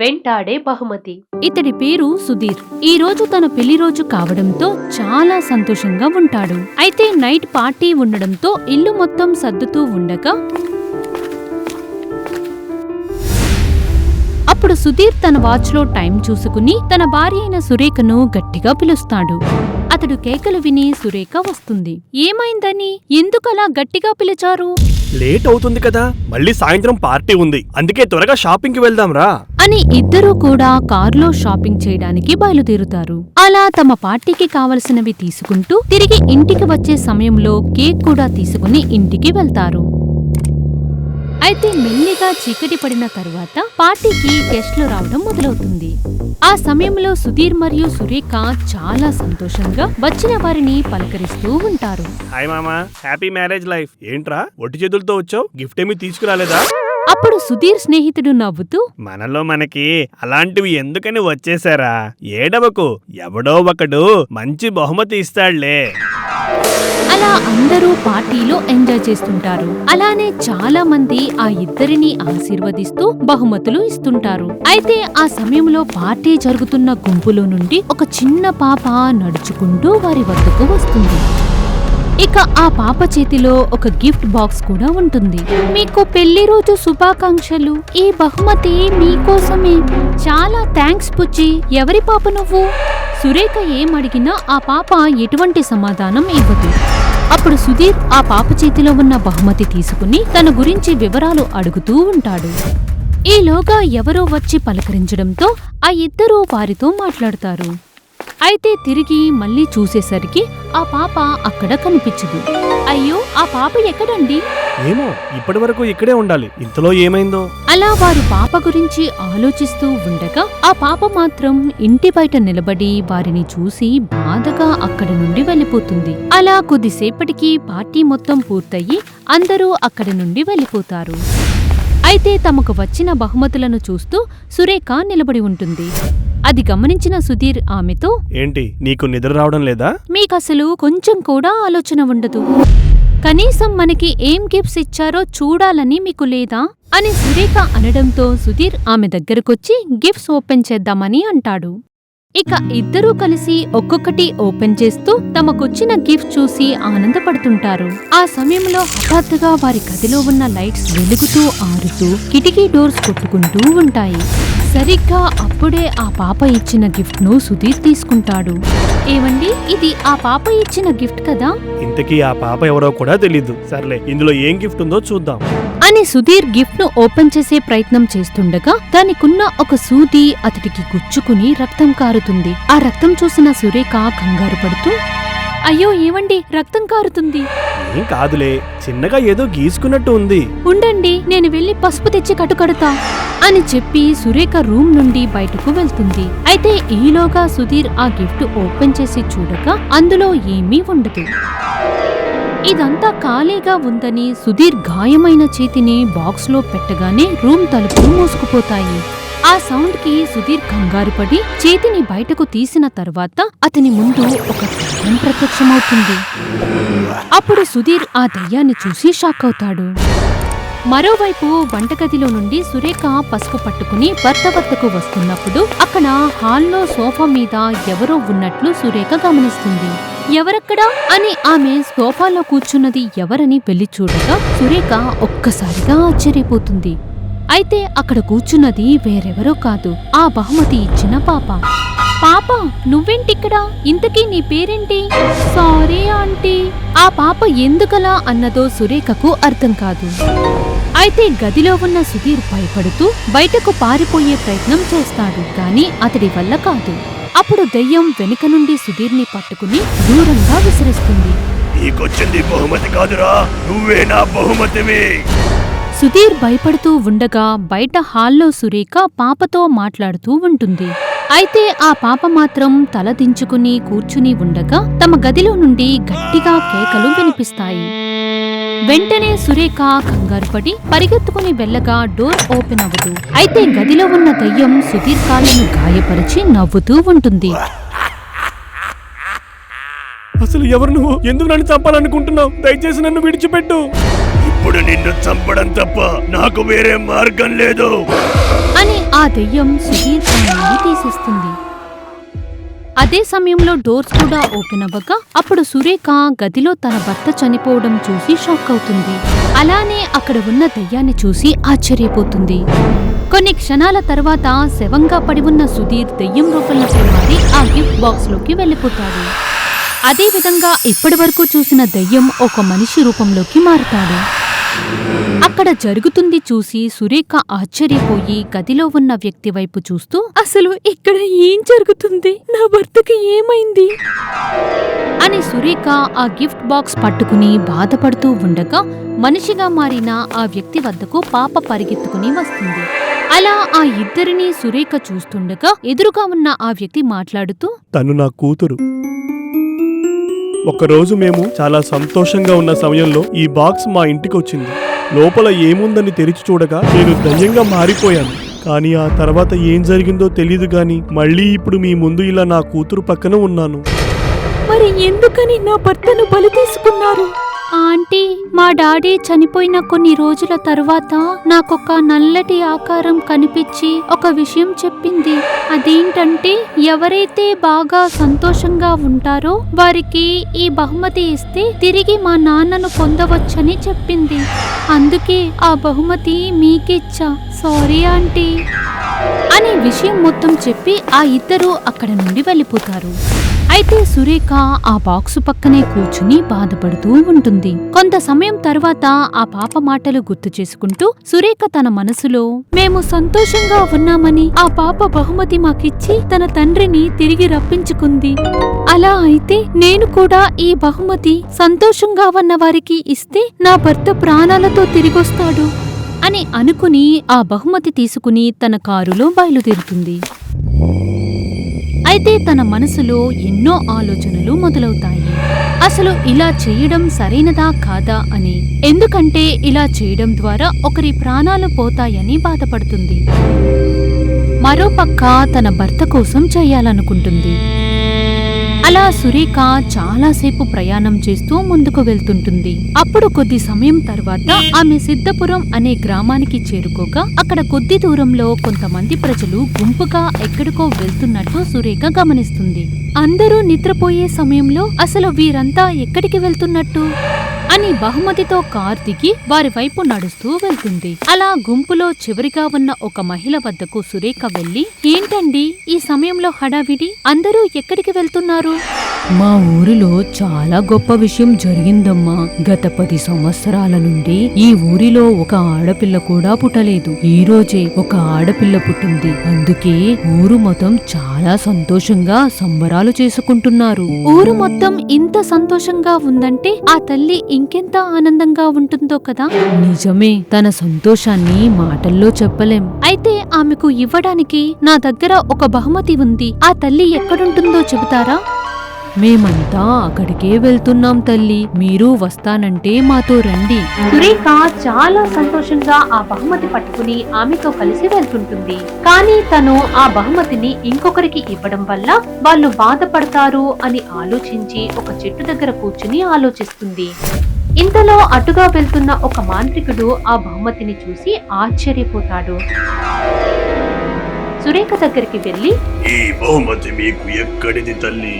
వెంటాడే బహుమతి. ఇతడి పేరు సుధీర్. ఈ రోజు తన పెళ్ళి రోజు కావడంతో చాలా సంతోషంగా ఉంటాడు. అయితే నైట్ పార్టీ ఉండడంతో ఇల్లు మొత్తం సర్దుతూ ఉండగా అప్పుడు సుధీర్ తన వాచ్లో టైం చూసుకుని తన భార్య అయిన సురేఖను గట్టిగా పిలుస్తాడు. అతడు కేకలు విని సురేఖ వస్తుంది. ఏమైందని? ఎందుకలా గట్టిగా పిలిచారు? లేట్ అవుతుంది కదా. మళ్ళీ సాయంత్రం పార్టీ ఉంది. అందుకే త్వరగా షాపింగ్కి వెళ్దాం రా అని ఇద్దరూ కూడా కారులో షాపింగ్ చేయడానికి బయలుదేరుతారు. అలా తమ పార్టీకి కావలసినవి తీసుకుంటూ తిరిగి ఇంటికి వచ్చే సమయంలో కేక్ కూడా తీసుకుని ఇంటికి వెళ్తారు. అయితే మెల్లిగా చీకటి పడిన తరువాత పార్టీకి గెస్ట్లు రావడం మొదలవుతుంది. ఆ సమయంలో సుధీర్ మరియు సురేఖ చాలా సంతోషంగా వచ్చిన వారిని పలకరిస్తూ ఉంటారు. హాయ్ మామా హ్యాపీ మ్యారేజ్ లైఫ్. ఏంట్రా ఒట్టి చేతులతో వచ్చావు? గిఫ్ట్ ఏమీ తీసుకురాలేదా? అప్పుడు సుధీర్ స్నేహితుడు నవ్వుతూ మనలో మనకి అలాంటివి ఎందుకని వచ్చేసారా? ఏడవకు ఎవడో ఒకడు మంచి బహుమతి ఇస్తాడులే. అలా అందరూ పార్టీలో ఎంజాయ్ చేస్తుంటారు. అలానే చాలా మంది ఆ ఇద్దరిని ఆశీర్వదిస్తూ బహుమతులు ఇస్తుంటారు. అయితే ఆ సమయంలో పార్టీ జరుగుతున్న గుంపులో నుండి ఒక చిన్న పాప నడుచుకుంటూ వారి వద్దకు వస్తుంది. ఇక ఆ పాప చేతిలో ఒక గిఫ్ట్ బాక్స్ కూడా ఉంటుంది. మీకు పెళ్ళి రోజు శుభాకాంక్షలు. ఈ బహుమతి మీకోసమే. చాలా థ్యాంక్స్ పుచ్చి. ఎవరి పాప నువ్వు? సురేఖ ఏం అడిగినా ఆ పాప ఎటువంటి సమాధానం ఇవ్వదు. అప్పుడు సుధీర్ ఆ పాప చేతిలో ఉన్న బహుమతి తీసుకుని తన గురించి వివరాలు అడుగుతూ ఉంటాడు. ఈలోగా ఎవరో వచ్చి పలకరించడంతో ఆ ఇద్దరూ వారితో మాట్లాడతారు. అయితే తిరిగి మళ్ళీ చూసేసరికి ఆ పాప అక్కడ కనిపించదు. అయ్యో ఆ పాప ఎక్కడండి? ఏమో ఇప్పటి వరకు ఇక్కడే ఉండాలి. ఇంతలో ఏమైందో? అలా వారు పాప గురించి ఆలోచిస్తూ ఉండగా ఆ పాప మాత్రం ఇంటి బయట నిలబడి వారిని చూసి బాధగా అక్కడి నుండి వెళ్ళిపోతుంది. అలా కొద్దిసేపటికి పార్టీ మొత్తం పూర్తయి అందరూ అక్కడి నుండి వెళ్ళిపోతారు. అయితే తమకు వచ్చిన బహుమతులను చూస్తూ సురేఖ నిలబడి ఉంటుంది. అది గమనించిన సుధీర్ ఆమెతో ఏంటి నీకు నిద్ర రావడం లేదా? మీకసలు కొంచెం కూడా ఆలోచన ఉండదు. కనీసం మనకి ఏం గిఫ్ట్స్ ఇచ్చారో చూడాలని మీకు లేదా? అని సురేఖ అనడంతో సుధీర్ ఆమె దగ్గరకొచ్చి గిఫ్ట్స్ ఓపెన్ చేద్దామని అంటాడు. ఇక ఇద్దరూ కలిసి ఒక్కొక్కటి ఓపెన్ చేస్తూ తమకొచ్చిన గిఫ్ట్ చూసి ఆనందపడుతుంటారు. ఆ సమయంలో హఠాత్తుగా వారి గదిలో ఉన్న లైట్స్ వెలుగుతూ ఆరుతూ కిటికీ డోర్స్ కొట్టుకుంటూ ఉంటాయి. సరిగ్గా అప్పుడే ఆ పాప ఇచ్చిన గిఫ్ట్ను సుధీర్ తీసుకుంటాడు. ఏవండి ఇది ఆ పాప ఇచ్చిన గిఫ్ట్ కదా? ఇంతకీ ఆ పాప ఎవరో కూడా తెలీదు. సర్లే ఇందులో ఏం గిఫ్ట్ ఉందో చూద్దాం. అని సుధీర్ గిఫ్ట్ను ఓపెన్ చేసే ప్రయత్నం చేస్తుండగా దానికున్న ఒక సూది అతడికి గుచ్చుకుని రక్తం కారుతుంది. ఆ రక్తం చూసిన సురేఖ కంగారు పడుతూ అయ్యో ఏవండి? రక్తం కారుతుంది. ఏం కాదులే చిన్నగా ఏదో గీసుకున్నట్టు ఉంది. ఉండండి నేను వెళ్ళి పసుపు తెచ్చి కట్టుకడతా అని చెప్పి సురేఖ రూమ్ నుండి బయటకు వెళ్తుంది. అయితే ఈలోగా సుధీర్ ఆ గిఫ్ట్ ఓపెన్ చేసి చూడగా అందులో ఏమీ ఉండదు. ఇదంతా ఖాళీగా ఉందని సుధీర్ గాయమైన చేతిని బాక్స్లో పెట్టగానే రూమ్ తలుపులు మూసుకుపోతాయి. ఆ సౌండ్కి సుధీర్ కంగారు పడి చేతిని బయటకు తీసిన తర్వాత అతని ముందు ఒక దయ్యం ప్రత్యక్షమవుతుంది. అప్పుడు సుధీర్ ఆ దయ్యాన్ని చూసి షాక్ అవుతాడు. మరోవైపు వంటగదిలో నుండి సురేఖ పసుపు పట్టుకుని భర్త వద్దకు వస్తున్నప్పుడు అక్కడ హాల్లో సోఫా మీద ఎవరో ఉన్నట్లు సురేఖ గమనిస్తుంది. ఎవరక్కడా? అని ఆమె సోఫాలో కూర్చున్నది ఎవరని వెళ్ళి చూడగా సురేఖ ఒక్కసారిగా ఆశ్చర్యపోతుంది. అయితే అక్కడ కూర్చున్నది వేరెవరో కాదు ఆ బహుమతి ఇచ్చిన పాప. పాప నువ్వేంటిక్కడ? ఇంతకీ నీ పేరేంటి? Sorry aunty. ఆ పాప ఎందుకలా అన్నదో సురేఖకు అర్థం కాదు. అయితే గదిలో ఉన్న సుధీర్ భయపడుతూ బయటకు పారిపోయే ప్రయత్నం చేస్తాడు కానీ అతడి వల్ల కాదు. అప్పుడు దెయ్యం వెనుక నుండి సుధీర్ని పట్టుకుని దూరంగా విసిరిస్తుంది. నీకొచ్చింది బహుమతి కాదురా నువ్వే నా బహుమతివి. సుధీర్ భయపడుతూ ఉండగా బయట హాల్లో సురేఖ పాపతో మాట్లాడుతూ ఉంటుంది. అయితే ఆ పాప మాత్రం తల దించుకుని కూర్చుని ఉండగా తమ గదిలో నుండి గట్టిగా కేకలు వినిపిస్తాయి. వెంటనే సురేఖ కంగారుపడి పరిగెత్తుకుని వెళ్ళగా డోర్ ఓపెన్ అవ్వదు. అయితే గదిలో ఉన్న దయ్యం సుధీర్ కాళ్ళను గాయపరిచి నవ్వుతూ ఉంటుంది. అసలు ఎవరు నువ్వు? ఎందుకు నన్ను చంపాలనుకుంటున్నావు? దయచేసి నన్ను విడిచిపెట్టు. ఇప్పుడు నిన్ను చంపడం తప్ప నాకు వేరే మార్గం లేదు. అని ఆ దెయ్యం సుధీర్ ప్రాణాన్ని తీసేస్తుంది. అదే సమయంలో డోర్స్ కూడా ఓపెన్ అవ్వక అప్పుడు సురేఖ గదిలో తన భర్త చనిపోవడం చూసి షాక్ అవుతుంది. అలానే అక్కడ ఉన్న దయ్యాన్ని చూసి ఆశ్చర్యపోతుంది. కొన్ని క్షణాల తర్వాత శవంగా పడి ఉన్న సుధీర్ దెయ్యం రూపంలోకి మారి ఆ గిఫ్ట్ బాక్స్లోకి వెళ్ళిపోతాడు. అదేవిధంగా ఇప్పటివరకు ఇప్పటి వరకు చూసిన దెయ్యం ఒక మనిషి రూపంలోకి మారుతాడు. అక్కడ జరుగుతుంది చూసి సురేఖ ఆశ్చర్యపోయి గదిలో ఉన్న వ్యక్తి వైపు చూస్తూ అసలు ఇక్కడ ఏం జరుగుతుంది? నా భర్తకి ఏమైంది? అని సురేఖ ఆ గిఫ్ట్ బాక్స్ పట్టుకుని బాధపడుతూ ఉండగా మనిషిగా మారిన ఆ వ్యక్తి వద్దకు పాప పరిగెత్తుకుని వస్తుంది. అలా ఆ ఇద్దరిని సురేఖ చూస్తుండగా ఎదురుగా ఉన్న ఆ వ్యక్తి మాట్లాడుతూ తను నా కూతురు. ఒకరోజు మేము చాలా సంతోషంగా ఉన్న సమయంలో ఈ బాక్స్ మా ఇంటికి వచ్చింది లోపల ఏముందని తెరిచి చూడగా నేను దయ్యంగా మారిపోయాను. కానీ ఆ తర్వాత ఏం జరిగిందో తెలియదు గాని మళ్ళీ ఇప్పుడు మీ ముందు ఇలా నా కూతురు పక్కన ఉన్నాను. మరి ఎందుకని నా భర్తను బలి తీసుకున్నారు? ఆంటీ మా డాడీ చనిపోయిన కొన్ని రోజుల తర్వాత నాకొక నల్లటి ఆకారం కనిపించి ఒక విషయం చెప్పింది. అదేంటంటే ఎవరైతే బాగా సంతోషంగా ఉంటారో వారికి ఈ బహుమతి ఇస్తే తిరిగి మా నాన్నను పొందవచ్చని చెప్పింది. అందుకే ఆ బహుమతి మీకిచ్చా. Sorry aunty. అని విషయం మొత్తం చెప్పి ఆ ఇద్దరు అక్కడ నుండి వెళ్ళిపోతారు. అయితే సురేఖ ఆ బాక్సు పక్కనే కూర్చుని బాధపడుతూ ఉంటుంది. కొంత సమయం తర్వాత ఆ పాప మాటలు గుర్తు చేసుకుంటూ సురేఖ తన మనసులో మేము సంతోషంగా ఉన్నామని ఆ పాప బహుమతి మాకిచ్చి తన తండ్రిని తిరిగి రప్పించుకుంది. అలా అయితే నేను కూడా ఈ బహుమతి సంతోషంగా ఉన్న వారికి ఇస్తే నా భర్త ప్రాణాలతో తిరిగొస్తాడు అని అనుకుని ఆ బహుమతి తీసుకుని తన కారులో బయలుదేరుతుంది. అయితే తన మనసులో ఎన్నో ఆలోచనలు మొదలవుతాయి. అసలు ఇలా చేయడం సరైనదా కాదా అని. ఎందుకంటే ఇలా చేయడం ద్వారా ఒకరి ప్రాణాలు పోతాయని బాధపడుతుంది. మరోపక్క తన భర్త కోసం చేయాలనుకుంటుంది. అలా సురేఖ చాలాసేపు ప్రయాణం చేస్తూ ముందుకు వెళ్తుంటుంది. అప్పుడు కొద్ది సమయం తర్వాత ఆమె సిద్ధపురం అనే గ్రామానికి చేరుకోగా అక్కడ కొద్ది దూరంలో కొంతమంది ప్రజలు గుంపుగా ఎక్కడికో వెళ్తున్నట్టు సురేఖ గమనిస్తుంది. అందరూ నిద్రపోయే సమయంలో అసలు వీరంతా ఎక్కడికి వెళ్తున్నట్టు? అని బహుమతితో కార్ దిగి వారి వైపు నడుస్తూ వెళ్తుంది. అలా గుంపులో చివరిగా ఉన్న ఒక మహిళ వద్దకు సురేఖ వెళ్ళి ఏంటండి ఈ సమయంలో హడావిడి? అందరూ ఎక్కడికి వెళ్తున్నారు? మా ఊరిలో చాలా గొప్ప విషయం జరిగిందమ్మా. గత పది సంవత్సరాల నుండి ఈ ఊరిలో ఒక ఆడపిల్ల కూడా పుట్టలేదు. ఈ రోజే ఒక ఆడపిల్ల పుట్టింది. అందుకే ఊరు మొత్తం చాలా సంతోషంగా సంబరాలు చేసుకుంటున్నారు. ఊరు మొత్తం ఇంత సంతోషంగా ఉందంటే ఆ తల్లి ఇంకెంత ఆనందంగా ఉంటుందో కదా? నిజమే తన సంతోషాన్ని మాటల్లో చెప్పలేం. అయితే ఆమెకు ఇవ్వడానికి నా దగ్గర ఒక బహుమతి ఉంది. ఆ తల్లి ఎక్కడుంటుందో చెబుతారా? మేమంతా అక్కడికే వెళ్తున్నాం తల్లి. మీరు వస్తానంటే మాతో రండి. సురేఖ చాలా సంతోషంగా ఆ బహుమతి పట్టుకుని ఆమెతో కలిసి వెళ్తుంటుంది. కానీ తను ఆ బహుమతిని ఇంకొకరికి ఇవ్వడం వల్ల వాళ్ళు బాధపడతారు అని ఆలోచించి ఒక చెట్టు దగ్గర కూర్చుని ఆలోచిస్తుంది. ఇంతలో అటుగా వెళ్తున్న ఒక మాంత్రికుడు ఆ బహుమతిని చూసి ఆశ్చర్యపోతాడు. సురేఖ దగ్గరికి వెళ్ళి ఈ బహుమతి మీకు ఎక్కడిది తల్లి?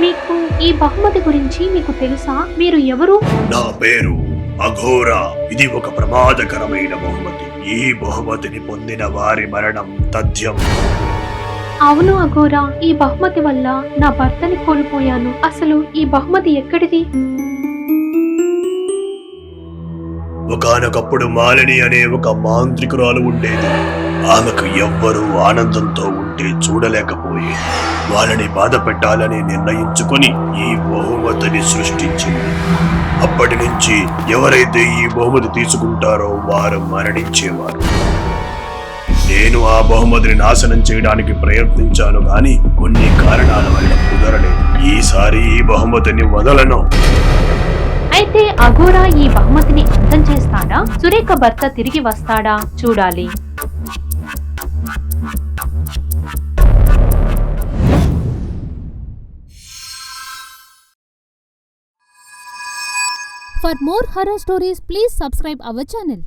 మీకు ఈ బహుమతి గురించి మీకు తెలుసా? మీరు ఎవరు? నా పేరు అఘోరా. ఇది ఒక ప్రమాదకరమైన బహుమతి. ఈ బహుమతిని పొందిన వారి మరణం తథ్యం. అవును అఘోరా. ఈ బహుమతి వల్ల నా భర్తని కోల్పోయాను. అసలు ఈ బహుమతి ఎక్కడిది? ఒకనొకప్పుడు మాలిని అనే ఒక మాంత్రికురాలు ఉండేది. ఆమెకు ఎవ్వరూ ఆనందంతో ఉంటే చూడలేకపోయేది. వాళ్ళని బాధ పెట్టాలని నిర్ణయించుకొని ఈ బహుమతిని సృష్టించింది. అప్పటి నుంచి ఎవరైతే ఈ బహుమతి తీసుకుంటారో వారు మరణించేవారు. నేను ఆ బహుమతిని నాశనం చేయడానికి ప్రయత్నించాను కానీ కొన్ని కారణాల వల్ల కుదరలేదు. ఈసారి ఈ బహుమతిని వదలను. అయితే అఘోరా ఈ బహుమతిని అంతం చేస్తాడా? సురేఖ భర్త తిరిగి వస్తాడా? చూడాలి. For more horror stories, please subscribe our channel.